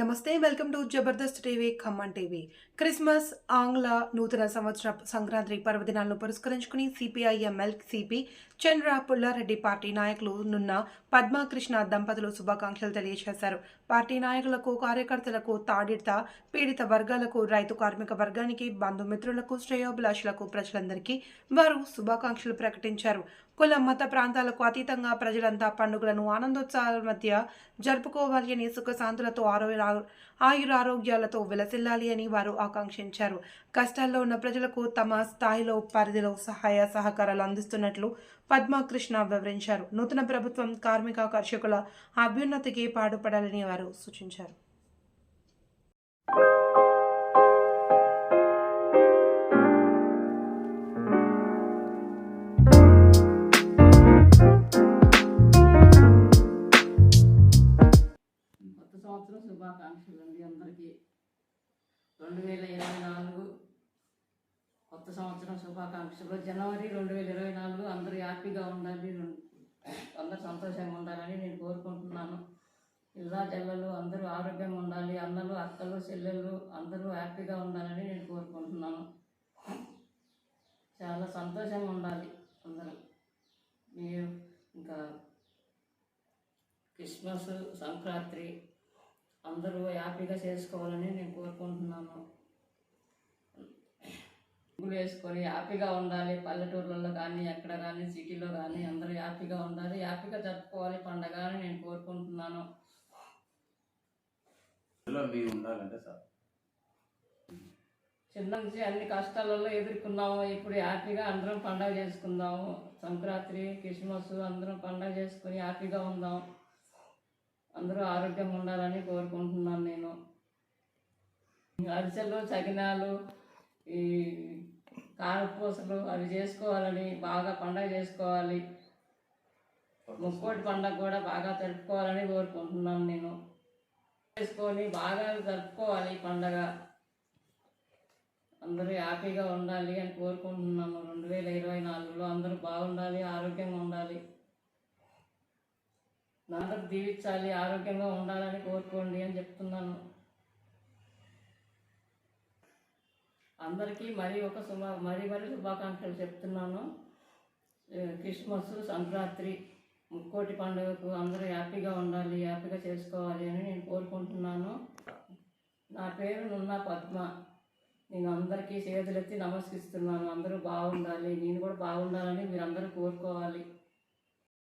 నమస్తే welcome to Jabardasth TV Khammam TV. Christmas ఆంగ్ల నూతన సంవత్సర సంక్రాంతి పర్వదినాలను పురస్కరించుకుని CPIML CP Chandra Pulla Reddy party నాయకులు నున్న పద్మాకృష్ణ దంపతులు శుభాకాంక్షలు తెలియజేశారు. పార్టీ నాయకులకు కార్యకర్తలకు తాడిత పీడిత వర్గాలకు రైతు కార్మిక వర్గానికి బంధుమిత్రులకు శ్రేయోభిలాషులకు ప్రజలందరికీ వారు శుభాకాంక్షలు ప్రకటించారు. కుల మత ప్రాంతాలకు అతీతంగా ప్రజలంతా పండుగలను ఆనందోత్సవాల మధ్య జరుపుకోవాలి అని సుఖశాంతులతో ఆరోగ్య ఆయురారోగ్యాలతో విలసిల్లాలి అని వారు ఆకాంక్షించారు. కష్టాల్లో ఉన్న ప్రజలకు తమ స్థాయిలో పరిధిలో సహాయ సహకారాలు అందిస్తున్నట్లు పద్మకృష్ణ వివరించారు. నూతన ప్రభుత్వం కార్మిక కర్షకుల అభ్యున్నతికి పాటుపడాలని వారు సూచించారు. శుభాకాంక్షలు అండి అందరికీ. రెండు వేల ఇరవై నాలుగు కొత్త సంవత్సరం శుభాకాంక్షలు. జనవరి రెండు వేల ఇరవై నాలుగు అందరూ హ్యాపీగా ఉండాలి అందరూ సంతోషంగా ఉండాలని నేను కోరుకుంటున్నాను. ఇలా జల్లలు అందరూ ఆరోగ్యంగా ఉండాలి అన్నలు అక్కలు చెల్లెళ్ళు అందరూ హ్యాపీగా ఉండాలని నేను కోరుకుంటున్నాను. చాలా సంతోషంగా ఉండాలి అందరూ. మీరు ఇంకా క్రిస్మస్ సంక్రాంతి అందరూ హ్యాపీగా చేసుకోవాలని నేను కోరుకుంటున్నాను. ముగ్గులు వేసుకొని హ్యాపీగా ఉండాలి. పల్లెటూర్లలో కానీ ఎక్కడ కానీ సిటీలో కానీ అందరూ హ్యాపీగా ఉండాలి. హ్యాపీగా జరుపుకోవాలి పండగ అని నేను కోరుకుంటున్నాను. ఇందులో మీరు ఉండాలంటే సార్. చిన్న నుంచి అన్ని కష్టాలలో ఎదుర్కొన్నాము. ఇప్పుడు హ్యాపీగా అందరం పండగ చేసుకుందాము. సంక్రాంతి క్రిస్మస్ అందరం పండగ చేసుకుని హ్యాపీగా ఉందాం. అందరూ ఆరోగ్యం ఉండాలని కోరుకుంటున్నాను నేను. అరిసెలు సకినాలు ఈ కారపూసలు అవి చేసుకోవాలని బాగా పండగ చేసుకోవాలి. ముక్కోటి పండగ కూడా బాగా జరుపుకోవాలని కోరుకుంటున్నాను నేను. చేసుకొని బాగా జరుపుకోవాలి పండగ. అందరూ హ్యాపీగా ఉండాలి అని కోరుకుంటున్నాము రెండు వేల ఇరవై నాలుగులో అందరూ బాగుండాలి ఆరోగ్యంగా ఉండాలి. అందరూ దీవించాలి ఆరోగ్యంగా ఉండాలని కోరుకోండి అని చెప్తున్నాను. అందరికీ మరి ఒక శుభ మరి మరి శుభాకాంక్షలు చెప్తున్నాను. క్రిస్మస్ సంక్రాంతి ముక్కోటి పండుగకు అందరూ హ్యాపీగా ఉండాలి హ్యాపీగా చేసుకోవాలి అని నేను కోరుకుంటున్నాను. నా పేరు నున్న పద్మ. నేను అందరికీ చేతులెత్తి నమస్కరిస్తున్నాను. అందరూ బాగుండాలి. నేను కూడా బాగుండాలని మీరు అందరూ కోరుకోవాలి.